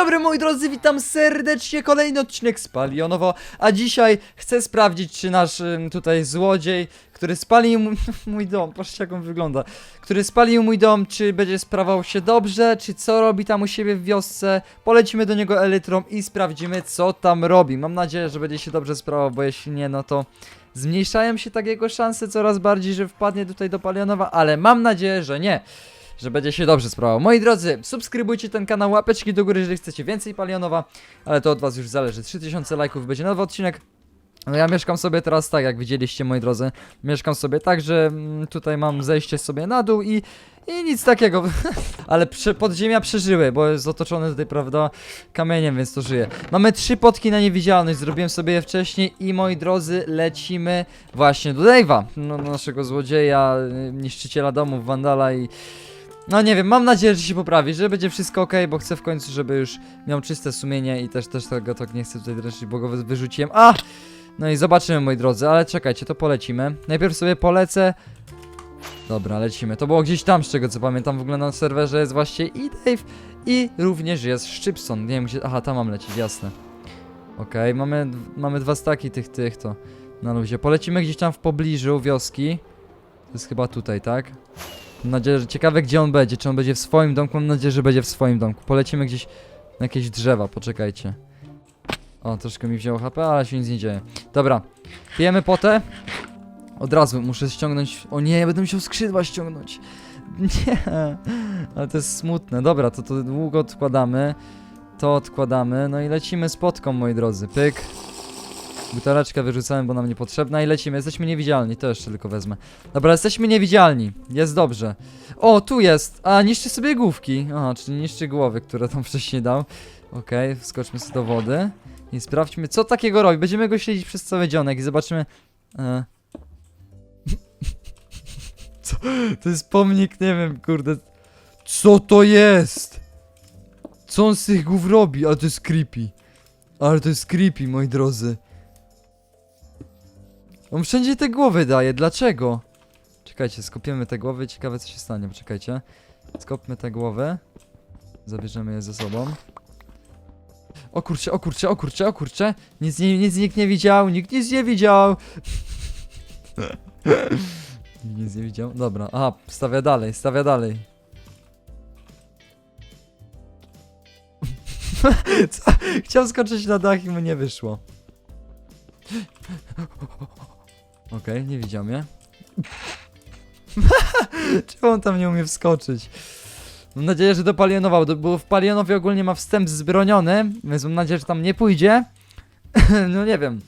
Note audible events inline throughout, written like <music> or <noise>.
dobry moi drodzy, witam serdecznie, kolejny odcinek z Palionowo, a dzisiaj chcę sprawdzić czy nasz tutaj złodziej, który spalił <laughs> mój, dom, patrzcie jak on wygląda, który spalił mój dom, czy będzie sprawał się dobrze, czy co robi tam u siebie w wiosce, polecimy do niego elytrą i sprawdzimy co tam robi, mam nadzieję, że będzie się dobrze sprawał, bo jeśli nie, no to zmniejszają się tak jego szanse coraz bardziej, że wpadnie tutaj do Palionowa, ale mam nadzieję, że nie że będzie się dobrze sprawował. Moi drodzy, subskrybujcie ten kanał, łapeczki do góry, jeżeli chcecie więcej Palionowa, ale to od was już zależy. 3000 lajków będzie nowy odcinek. No ja mieszkam sobie teraz tak, jak widzieliście moi drodzy. Mieszkam sobie tak, że mm, tutaj mam zejście sobie na dół i, i nic takiego. <laughs> Ale podziemia przeżyły, bo jest otoczone tutaj, prawda, kamieniem, więc to żyje. Mamy trzy potki na niewidzialność, zrobiłem sobie je wcześniej i moi drodzy, lecimy właśnie do Dave'a, no, naszego złodzieja, y, niszczyciela domów, wandala i... No nie wiem, mam nadzieję, że się poprawi, że będzie wszystko ok, bo chcę w końcu, żeby już miał czyste sumienie i też też tego tak nie chcę tutaj dręczyć, bo go wy- wyrzuciłem. A! No i zobaczymy, moi drodzy, ale czekajcie, to polecimy. Najpierw sobie polecę. Dobra, lecimy. To było gdzieś tam, z czego co pamiętam, w ogóle na serwerze jest właśnie i Dave, i również jest Szczypson. Nie wiem gdzie. Aha, tam mam lecieć, jasne. Okej, mamy, mamy dwa staki tych, tych, to na luzie. Polecimy gdzieś tam w pobliżu wioski. To jest chyba tutaj, tak? Mam nadzieję, że ciekawe gdzie on będzie, czy on będzie w swoim domku, mam nadzieję, że będzie w swoim domku. Polecimy gdzieś na jakieś drzewa, poczekajcie. O, troszkę mi wzięło HP, ale się nic nie dzieje. Dobra, pijemy potę. Od razu muszę ściągnąć, o nie, będę musiał skrzydła ściągnąć. <laughs> Nie, ale to jest smutne. Dobra, to to długo odkładamy. To odkładamy, no i lecimy z potką, moi drodzy. Pyk. Buteleczkę wyrzucałem, bo nam niepotrzebna i lecimy. Jesteśmy niewidzialni, to jeszcze tylko wezmę. Dobra, jesteśmy niewidzialni. Jest dobrze. O, tu jest. A, niszczy sobie główki. Aha, czyli niszczy głowy, które tam <laughs> wcześniej dał. Okej, wskoczmy sobie do wody. I sprawdźmy, co takiego robi. Będziemy go śledzić przez cały dzionek i zobaczymy... E... <laughs> co? To jest pomnik, nie wiem, kurde. Co to jest? Co on z tych głów robi? Ale to jest creepy. Ale to jest creepy, moi drodzy. On wszędzie te głowy daje, dlaczego? Czekajcie, skopiemy te głowy, ciekawe co się stanie, poczekajcie. Skopmy te głowy. Zabierzemy je ze sobą. O kurczę, o kurczę, o kurczę, o kurczę. Nic, nie, nic nikt nie widział, nikt nic nie widział. Nikt <laughs> nic nie widział. Dobra, aha, stawia dalej, stawia dalej. <laughs> Chciał skoczyć na dach i mu nie wyszło. Okej, nie widział mnie. <laughs> Czemu on tam nie umie wskoczyć? Mam nadzieję, że do- bo w Palionowie ogólnie ma wstęp zbroniony, więc mam nadzieję, że tam nie pójdzie. <laughs> no nie wiem.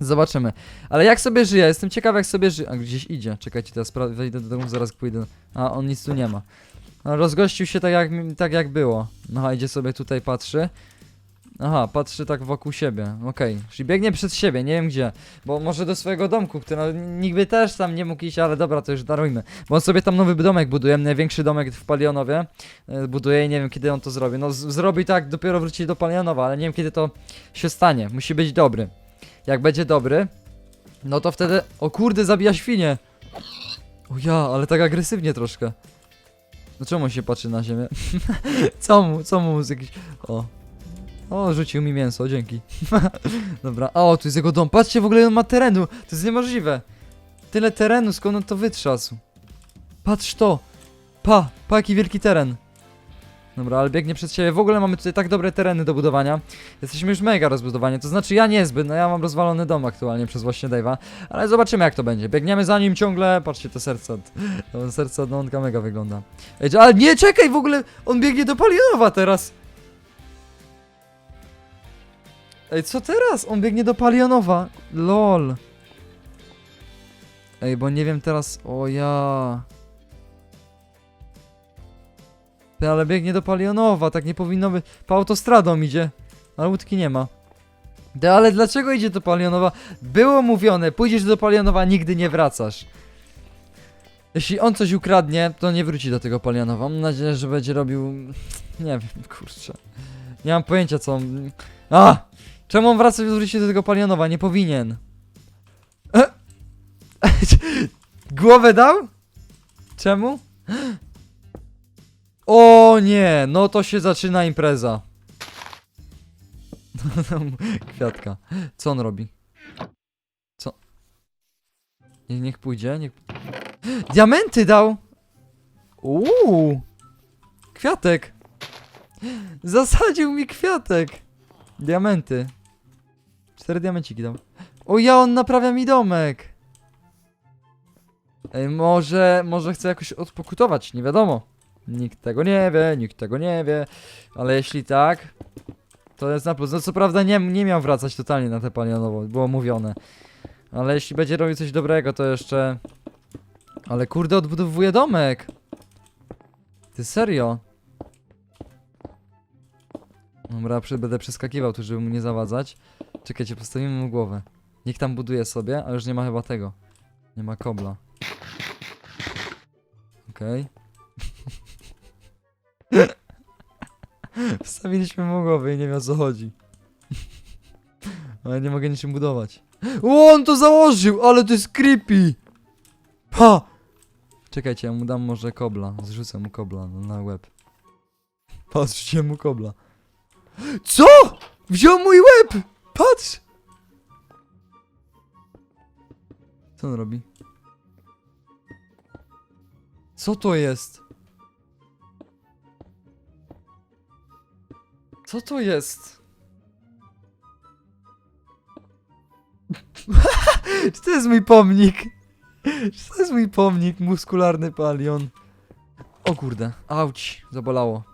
Zobaczymy. Ale jak sobie żyje? Jestem ciekaw jak sobie żyje. A gdzieś idzie. Czekajcie, teraz wejdę do domu, zaraz pójdę. A, on nic tu nie ma. No, rozgościł się tak jak, tak jak było. Aha, idzie sobie tutaj, patrzy. Aha, patrzy tak wokół siebie. Okej, czyli biegnie przed siebie, nie wiem gdzie. Bo może do swojego domku, który no, nikt by też tam nie mógł iść, ale dobra, to już darujmy. Bo on sobie tam nowy domek buduje, największy domek w Palionowie. e, Buduje i nie wiem kiedy on to zrobi. No z- zrobi tak, dopiero wróci do Palionowa, ale nie wiem kiedy to się stanie. Musi być dobry. Jak będzie dobry, no to wtedy... O kurde, zabija świnie! O ja, ale tak agresywnie troszkę. No czemu on się patrzy na ziemię? <laughs> co mu, co mu z jakiś... O. O, rzucił mi mięso, dzięki. <laughs> Dobra, o, tu jest jego dom. Patrzcie, w ogóle on ma terenu. To jest niemożliwe. Tyle terenu, skąd on to wytrzasł? Patrz to. Pa, pa jaki wielki teren. Dobra, ale biegnie przed siebie. W ogóle mamy tutaj tak dobre tereny do budowania. Jesteśmy już mega rozbudowani. To znaczy ja niezbyt, no ja mam rozwalony dom aktualnie przez właśnie Dave'a. Ale zobaczymy jak to będzie. Biegniemy za nim ciągle. Patrzcie, to serce od... To serce od mega wygląda. Ej, ale nie, czekaj, w ogóle on biegnie do Palionowa teraz. Ej, co teraz? On biegnie do Palionowa. LOL. Ej, bo nie wiem teraz... O ja... Ale biegnie do Palionowa, tak nie powinno być. Po autostradą idzie. Ale łódki nie ma. Ty, ale dlaczego idzie do Palionowa? Było mówione, pójdziesz do Palionowa, nigdy nie wracasz. Jeśli on coś ukradnie, to nie wróci do tego Palionowa. Mam nadzieję, że będzie robił... Nie wiem, kurczę. Nie mam pojęcia co on... A! Czemu on wraca wróci do tego Palionowa? Nie powinien. <laughs> Głowę dał? Czemu? O nie, no to się zaczyna impreza. <laughs> Kwiatka. Co on robi? Co? Nie, niech pójdzie, niech... Diamenty dał! Uuu! Kwiatek! Zasadził mi kwiatek! Diamenty. Cztery diamenciki dał. O ja, on naprawia mi domek! Ej, może, może chce jakoś odpokutować, nie wiadomo. Nikt tego nie wie, nikt tego nie wie, ale jeśli tak, to jest na plus. No co prawda nie, nie miał wracać totalnie na tę palionową, było mówione. Ale jeśli będzie robił coś dobrego, to jeszcze... Ale kurde, odbudowuje domek! Ty serio? Dobra, będę przeskakiwał tu, żeby mu nie zawadzać. Czekajcie, postawimy mu głowę. Niech tam buduje sobie, a już nie ma chyba tego. Nie ma kobla. Okej. <laughs> Wstawiliśmy mu głowę i nie wiem o co chodzi. Ale nie mogę niczym budować. O, on to założył, ale to jest creepy! Ha! Czekajcie, ja mu dam może kobla. Zrzucę mu kobla na łeb. Patrzcie mu kobla. Co? Wziął mój łeb! Patrz! Co on robi? Co to jest? Co to jest? <laughs> Czy to jest mój pomnik? Czy to jest mój pomnik? Muskularny palion. O kurde, auć, zabolało.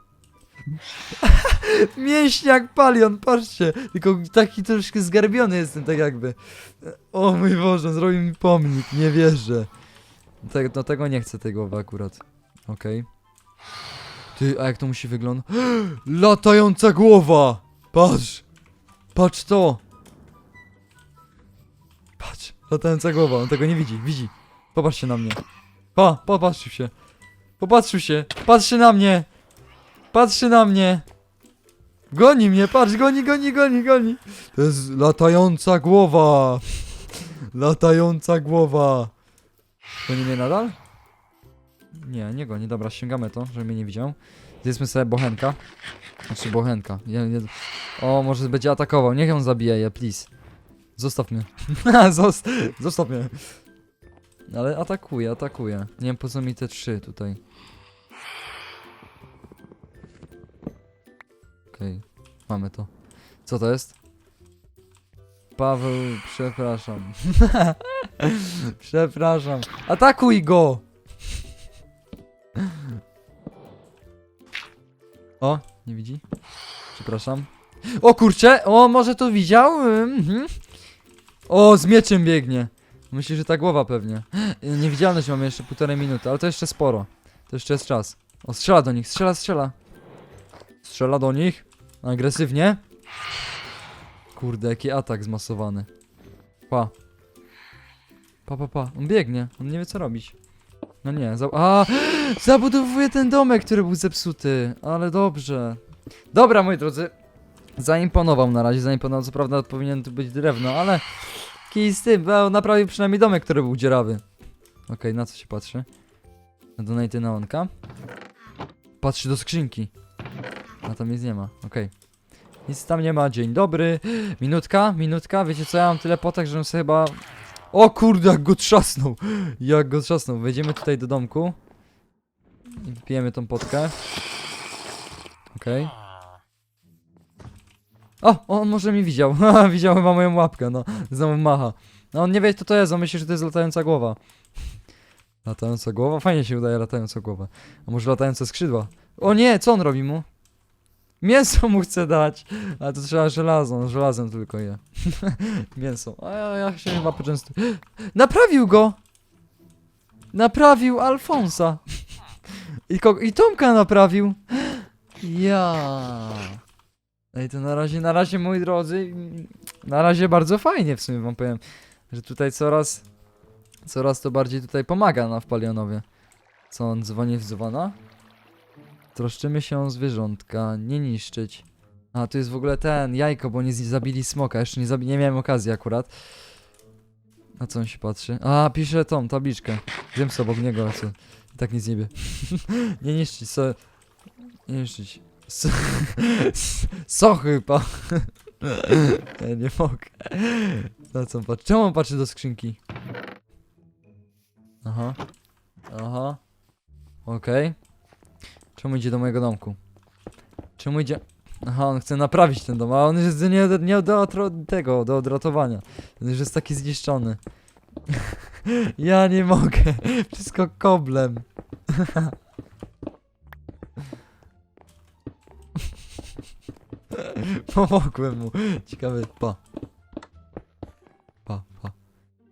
<laughs> Mięśniak palion, patrzcie. Tylko taki troszkę zgarbiony jestem, tak jakby. O mój Boże, zrobił mi pomnik, nie wierzę. Te, no tego nie chcę, tej głowy akurat. Okej. Ty, a jak to musi wyglądać? <gasps> Latająca głowa! Patrz! Patrz to! Patrz, latająca głowa, on tego nie widzi, widzi. Popatrzcie na mnie. Pa, popatrzył się. Popatrzył się, patrzy na mnie! Patrzy na mnie! Goni mnie, patrz, goni, goni, goni, goni! To jest latająca głowa! Latająca głowa! Goni mnie nadal? Nie, nie goni, dobra, ściągamy to, żeby mnie nie widział. Zjedzmy sobie bochenka. Znaczy bochenka. Ja, nie... O, może będzie atakował, niech ją zabije je, please. Zostaw mnie. <laughs> Zos zostaw mnie. Ale atakuje, atakuje. Nie wiem po co mi te trzy tutaj. Okej, mamy to. Co to jest? Paweł, przepraszam. <laughs> przepraszam. Atakuj go! O, nie widzi? Przepraszam. O kurczę! O, może to widział? Mhm. O, z mieczem biegnie. Myślę, że ta głowa pewnie. Niewidzialność mamy jeszcze półtorej minuty, ale to jeszcze sporo. To jeszcze jest czas. O, strzela do nich, strzela, strzela. Strzela do nich. Agresywnie. Kurde, jaki atak zmasowany. Pa. Pa, pa, pa. On biegnie, on nie wie co robić. No nie, za a, <gasps> zabudowuje ten domek, który był zepsuty. Ale dobrze. Dobra, moi drodzy. Zaimponował na razie, zaimponował. Co prawda powinien tu być drewno, ale... Kij z tym, naprawił przynajmniej domek, który był dziurawy. Okej, na co się patrzy? Na donaty na onka. Patrzy do skrzynki. Nic nie ma, okej. Nic tam nie ma, dzień dobry. Minutka, minutka, wiecie co, ja mam tyle potek, żebym sobie chyba... O kurde, jak go trzasnął! Jak go trzasnął. Wejdziemy tutaj do domku. I wypijemy tą potkę. Okej. O, on może mi widział. <laughs> Haha, widział chyba moją łapkę, no. Znowu macha. No on nie wie, co to jest, on myśli, że to jest latająca głowa. Latająca głowa? Fajnie się udaje latająca głowa. A może latające skrzydła? O nie, co on robi mu? Mięso mu chce dać. A to trzeba żelazo, on żelazem tylko je. <laughs> Mięso. A ja, ja się chyba poczęstuję. Naprawił go! Naprawił Alfonsa. I, I Tomka naprawił. Ja. Ej, to na razie, na razie, moi drodzy, na razie bardzo fajnie w sumie wam powiem, że tutaj coraz, coraz to bardziej tutaj pomaga na w Palionowie. Co on dzwoni w dzwona? Troszczymy się o zwierzątka, nie niszczyć. A, tu jest w ogóle ten, jajko, bo nie zabili smoka, jeszcze nie, zabi nie miałem okazji akurat. Na co on się patrzy? A, pisze tą tabliczkę. Wiem sobie obok niego, co i tak nic nie wie. <laughs> nie niszczyć, so... Nie niszczyć. So, <laughs> so chyba. <laughs> Ja nie mogę. Na co on patrzy? Czemu on patrzy do skrzynki? Aha. Aha. Okej. Czemu idzie do mojego domku? Czemu idzie... Aha, on chce naprawić ten dom, a on jest nie, nie do tego, do odratowania. On już jest taki zniszczony. <laughs> ja nie mogę. <laughs> Wszystko koblem. <laughs> Pomogłem mu. Ciekawe, pa. Pa, pa.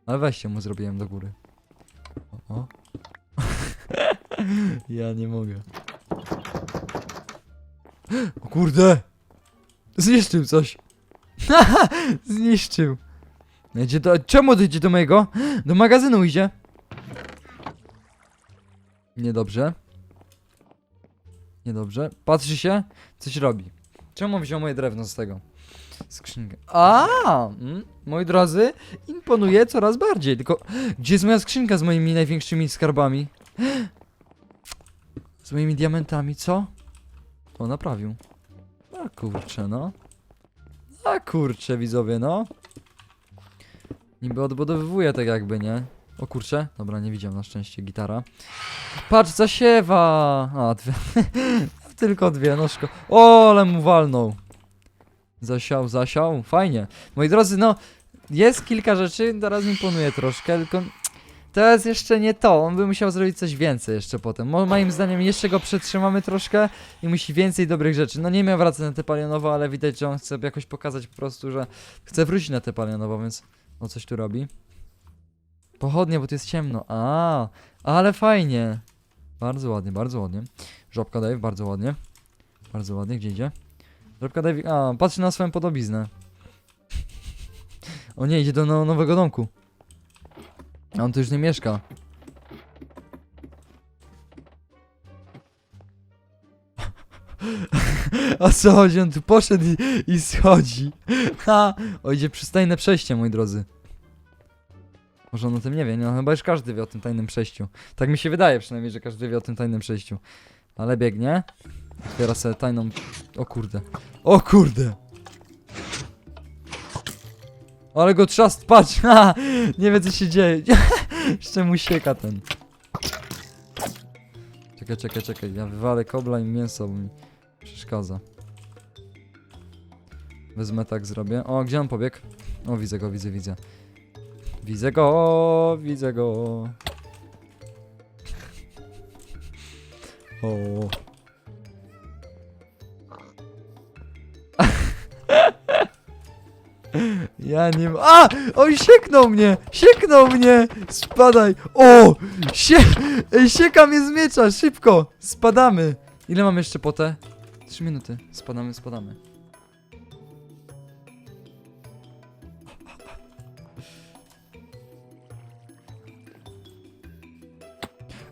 Ale weźcie mu zrobiłem do góry. O, o. ja nie mogę. <gasps> O kurde! Zniszczył coś. <laughs> Zniszczył. No Idzie do... Czemu idzie do mojego? Do magazynu idzie. Niedobrze. Niedobrze. Patrzy się, coś robi. Czemu wziął moje drewno z tego? Skrzynkę. A, mm, moi drodzy, imponuje coraz bardziej. Tylko, gdzie jest moja skrzynka z moimi największymi skarbami? <gasps> Z moimi diamentami, co? O, naprawił. A kurczę, no. A kurczę, widzowie, no. Niby odbudowywuje tak jakby, nie? O kurczę. Dobra, nie widziałem na szczęście gitara. Patrz, zasiewa! A, dwie. <laughs> Tylko dwie, no szko... O, ale mu walnął. Zasiał, zasiał. Fajnie. Moi drodzy, no, jest kilka rzeczy, teraz imponuje troszkę, tylko to jest jeszcze nie to. On by musiał zrobić coś więcej jeszcze potem. Mo- Moim zdaniem jeszcze go przetrzymamy troszkę i musi więcej dobrych rzeczy. No nie miał wracać na te palionowo, ale widać, że on chce jakoś pokazać po prostu, że chce wrócić na te palionowo, więc o coś tu robi. Pochodnie, bo tu jest ciemno. A, ale fajnie. Bardzo ładnie, bardzo ładnie. Żabka Dave, bardzo ładnie. Bardzo ładnie, gdzie idzie? Żabka Dave, a, patrzy na swoją podobiznę. o nie, idzie do no, nowego domku. On tu już nie mieszka. <laughs> A co chodzi? On tu poszedł i, i schodzi. <laughs> Ha! O, idzie przez tajne przejście, moi drodzy. Może on o tym nie wie, no chyba już każdy wie o tym tajnym przejściu. Tak mi się wydaje przynajmniej, że każdy wie o tym tajnym przejściu. Ale biegnie. Otwiera sobie tajną... O kurde. O kurde! Ale go patrz! <laughs> Ha! Nie wie co się dzieje. <laughs> Jeszcze mu sieka ten. Czekaj, czekaj, czekaj. Ja wywalę kobla i mięso, bo mi przeszkadza. Wezmę tak, zrobię. O, gdzie on pobiegł? O, widzę go, widzę, widzę. Widzę go, widzę go. O. Ja nie ma. A! Oj, sieknął mnie! Sieknął mnie! Spadaj! O! Sie... Sieka mnie z miecza! Szybko! Spadamy! Ile mam jeszcze po te? Trzy minuty. Spadamy, spadamy.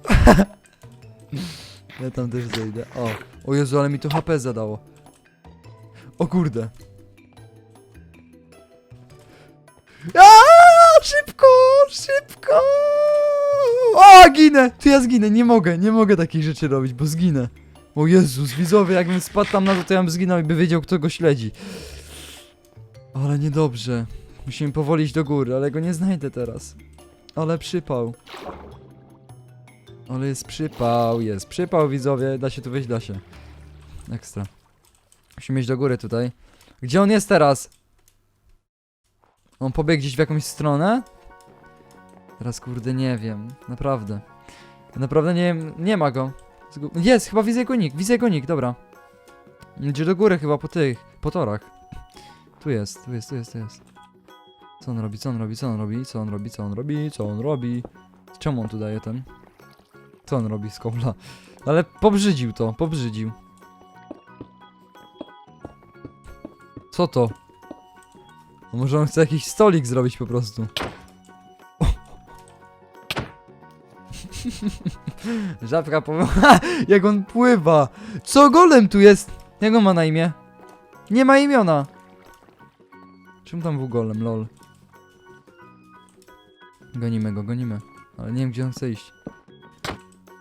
<laughs> Ja tam też zejdę. O! O Jezu, ale mi to HP zadało. O kurde. Szybko! O, ginę! Tu ja zginę, nie mogę, nie mogę takich rzeczy robić, bo zginę. O Jezus, widzowie, jakbym spadł tam na to, to ja bym zginął i by wiedział, kto go śledzi. Ale niedobrze. Musimy powoli iść do góry, ale go nie znajdę teraz. Ale przypał. Ale jest przypał, jest przypał, widzowie. Da się tu wyjść, da się. Ekstra. Musimy iść do góry tutaj. Gdzie on jest teraz? On pobiegł gdzieś w jakąś stronę? Teraz kurde nie wiem, naprawdę. Naprawdę nie wiem, nie ma go. Jest, chyba widzę jego nick, widzę jego nick, dobra. Idzie do góry chyba po tych, po torach. Tu jest, tu jest, tu jest, tu jest. Co on robi, co on robi, co on robi, co on robi, co on robi, co on robi. Czemu on tu daje ten? Co on robi z kobla? Ale pobrzydził to, pobrzydził. Co to? A może on chce jakiś stolik zrobić po prostu? <laughs> Żabka powie... <laughs> Jak on pływa! Co golem tu jest? Jak on ma na imię? Nie ma imiona! Czym tam był golem, lol? Gonimy go, gonimy. Ale nie wiem, gdzie on chce iść.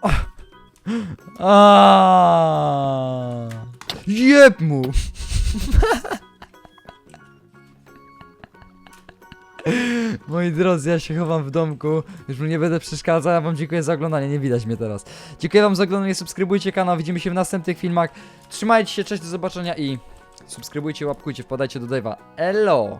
<laughs> Aaaa! Jeb mu! Moi drodzy, ja się chowam w domku. Już mu nie będę przeszkadzał. Ja wam dziękuję za oglądanie. Nie widać mnie teraz. Dziękuję wam za oglądanie. Subskrybujcie kanał. Widzimy się w następnych filmach. Trzymajcie się, cześć, do zobaczenia i subskrybujcie, łapkujcie, wpadajcie do Dave'a. Elo!